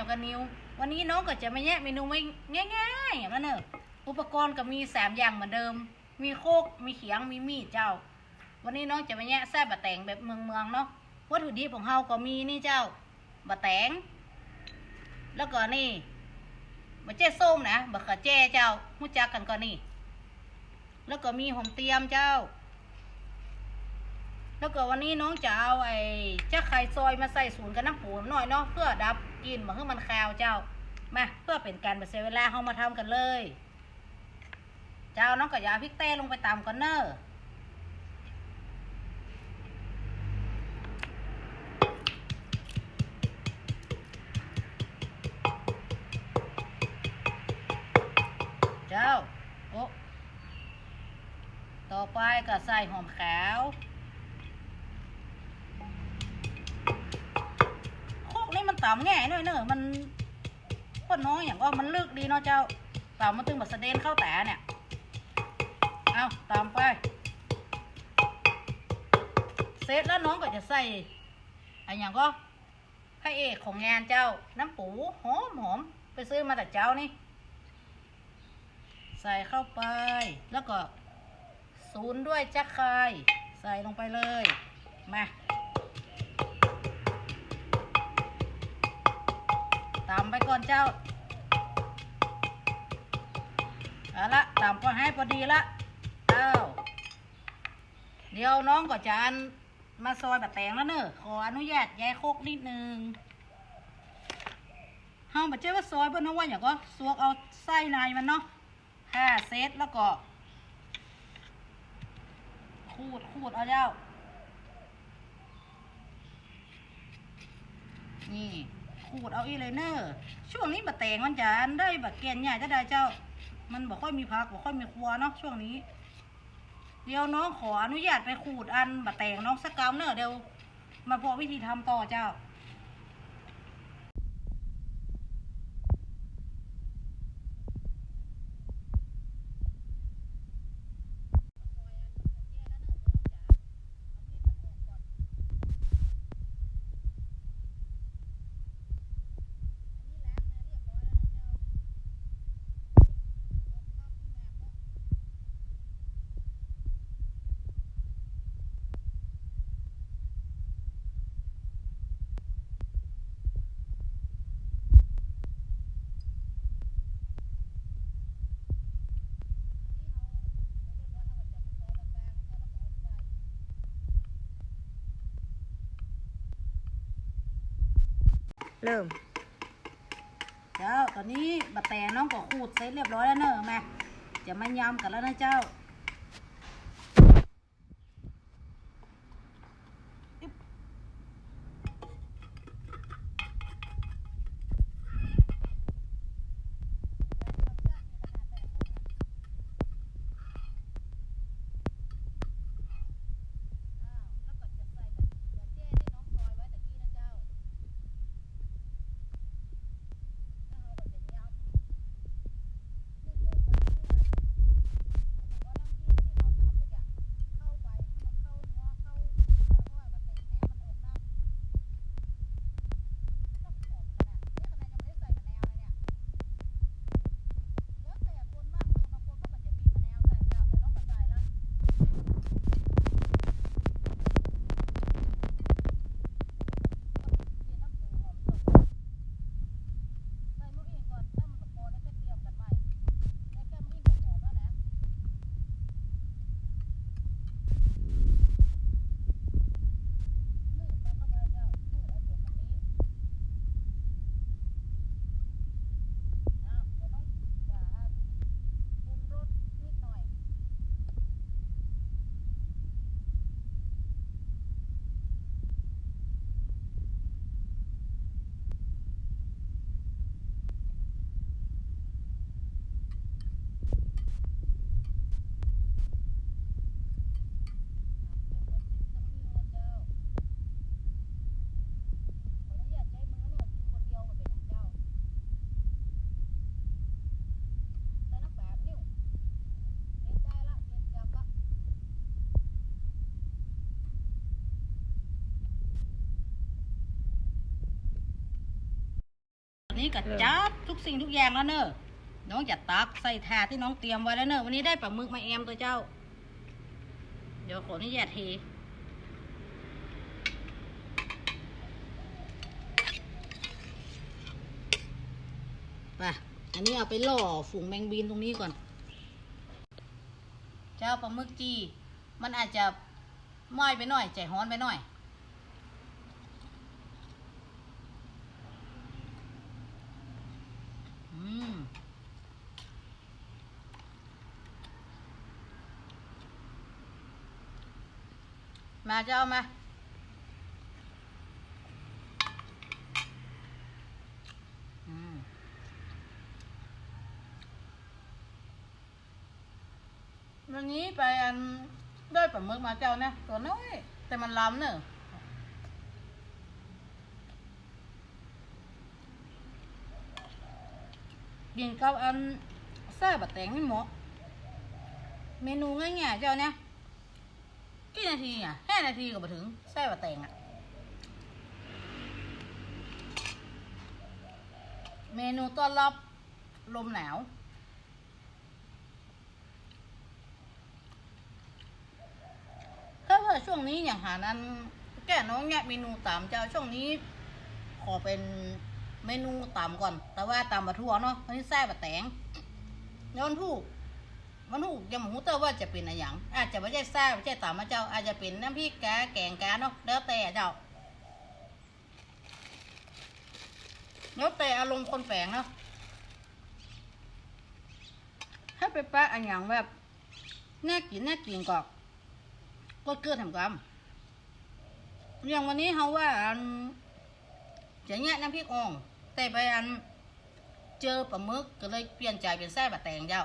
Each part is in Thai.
วกับนิ้ว วันนี้น้องก็จะมาแยกเมนูไม่ง่ายๆอย่างนั้นเนอะอุปกรณ์ก็มีสามอย่างเหมือนเดิม มีโคกมีเขียงมีมีดเจ้า วันนี้น้องจะมาแยกแซ่บะแตงแบบเมืองเมืองๆเนาะวัตถุดิบของเฮาก็มีนี่เจ้าบะแตง แล้วก็นี่บะเจ้ส้มนะบะขือแจ้เจ้ารู้จักกันก็นี่ แล้วก็มีหอมเตียมเจ้า แล้วก็วันนี้น้องจะเอาไอ้จ้าไข่ซอยมาใส่ศูนย์กับน้ำปูหน่อยเนาะเพื่อดับ กินมาให้มันคาวเจ้า มาเพื่อเป็นการเสียเวลาเฮามาทำกันเลย เจ้าน้องก็อย่าพริกแต้ลงไปตามกันเนอะเจ้า โอ้ต่อไปก็ใส่หอมขาว โคกนี่ มันต่ำแง่หน่อยเนอะมันก็น้อยอย่างก็มันลึกดีเนาะเจ้าต่ำมันตึงแบบสะเด็นเข้าแต่เนี่ย เอาตามไปเสร็จแล้วน้องก็จะใส่อันอย่างก็พระเอกของงานเจ้าน้ำปูหอมหอมไปซื้อมาแต่เจ้านี่ ใส่เข้าไปแล้วก็ศูนย์ด้วยจักไคใส่ลงไปเลย มา ตามไปก่อนเจ้าเอาละตามก็ให้พอดีละเอ้าเดี๋ยวน้องก็จะอันมาซอยแบบแตงแล้วเนอะขออนุญาตแยโคกนิดนึงเฮาบัดเจ้ว่าซอยเพิ่อนเนาะว่าอย่างก็สวกเอาไส้ในมันเนาะห้าเซตแล้วก็ขูดขูดเอาเจ้า นี่ ขูดเอาอีเลยเนอร์ ช่วงนี้บะแตงมันจะได้บะเกนใหญ่จะได้เจ้า มันบ่ค่อยมีพักบ่ค่อยมีครัวเนาะช่วงนี้ เดี๋ยวน้องขออนุญาตไปขูดอันบะแตงน้องสักาวเนอร์เดี๋ยวมาพอวิธีทำต่อเจ้า เริ่ม เจ้าตอนนี้บะแตงน้องก็ขูดเสร็จเรียบร้อยแล้วเนอะมาจะมายำกันแล้วนะเจ้า นี้ก็จับทุกสิ่งทุกอย่างแล้วเนอะน้องจะตักใส่ถาดที่น้องเตรียมไว้แล้วเนอะวันนี้ได้ปลาหมึกมาแอมตัวเจ้า เดี๋ยวขออนุญาตเทไปอันนี้เอาไปล่อฝูงแมงบีนตรงนี้ก่อน เจ้าปลาหมึกจีมันอาจจะไหม้ไปหน่อยใจฮ้อนไปหน่อย อืม มาเจ้ามาอืมวันนี้ไปอันได้ปลาหมึกมาเจ้าเนี่ยตัวน้อย แต่มันล้ำเนอะกินกับอันแซ่บะแตงนี่เหมาะเมนูง่ายๆเจ้าเนี่ย กี่นาทีอะห้านาทีก็มาถึงแซ่บะแตงอะ เมนูต้อนรับลมหนาว ถ้าว่าช่วงนี้อย่างหานั้นแก่น้องเนี่ยเมนูตามเจ้าช่วงนี้ ขอเป็นเมนูตามก่อน แต่ว่าตามมาทั่วเนาะวันนี้แซ่บะแตงแล้ววันถู กวันถูกยังไม่รู้แต่ว่าจะเป็นอะไรอย่างอาจจะไม่ใช่แซ่บไม่ใช่ตามมาเจ้า อาจจะเป็นน้ำพริกกาแกงกาเนาะแล้วแต่เจ้าแล้วแต่อารมณ์คนแฝงเนาะถ้าไปปะอันอย่างแบบน่ากินน่ากินก็ก็เกลือทำกรรมอย่างวันนี้เขาว่าอันจะแงะน้ำพริกอ่องแต่ไปอันเจอปลาหมึกก็เลยเปลี่ยนใจเป็นแซ่บะแตงเจ้า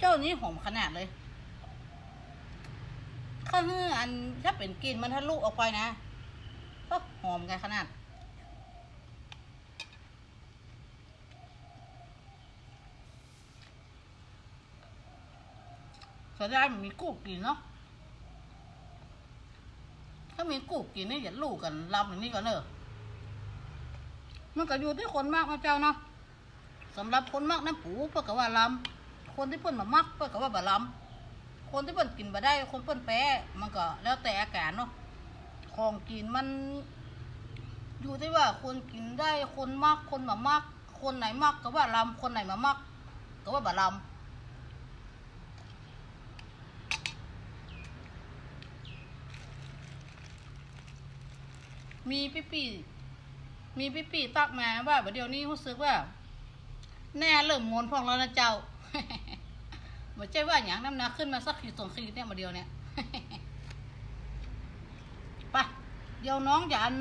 เจ้านี้หอมขนาดเลยข้าวเนื้ออันถ้าเป็นกลินมันทะลุออกไปนะก็หอมกันขนาด สดายมันมีกูกินเนาะ ถ้ามีกูกินนี่อย่าลูกกันรับอย่างนี้ก่อนเนอะมันก็อยู่ที่คนมากนะเจ้าเนาะสำหรับคนมากน้ำปูเพื่อกับว่าลำ คนที่เพิ่นมามักเพื่อกับว่าบะลำคนที่เพิ่นกินบ่ได้ คนเพิ่นแพ้มันก็แล้วแต่อาการเนาะของกินมัน อยู่ที่ว่าคนกินได้คนมากคนมามักคนไหนมักก็ว่าลำคนไหนมามักก็ว่าบะลำมีพี่ปีมีพี่ปีตักมาว่าเดี๋ยวนี้รู้สึกว่า แน่เริ่มงนพองแล้วนะเจ้า บ่ใช่ว่าอย่างน้ำหนักขึ้นมาสักขีดสองขีดเนี่ยมาเดียวเนี่ยไปเดี๋ยวน้องจะอัน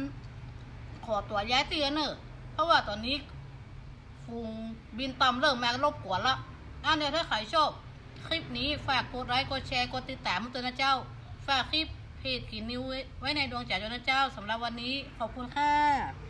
ขอตัวย้ายเตียเนอะเพราะว่าตอนนี้ฟูงบินต่ำเริ่มแมารบกวนละอันเดียวถ้าใครชอบ คลิปนี้ฝากกดไลค์กดแชร์กดติดตามตัวนะเจ้า ฝากคลิปเพจขีนิ้วไว้ไว้ในดวงใจด้วยนะเจ้าสำหรับวันนี้ขอบคุณค่ะ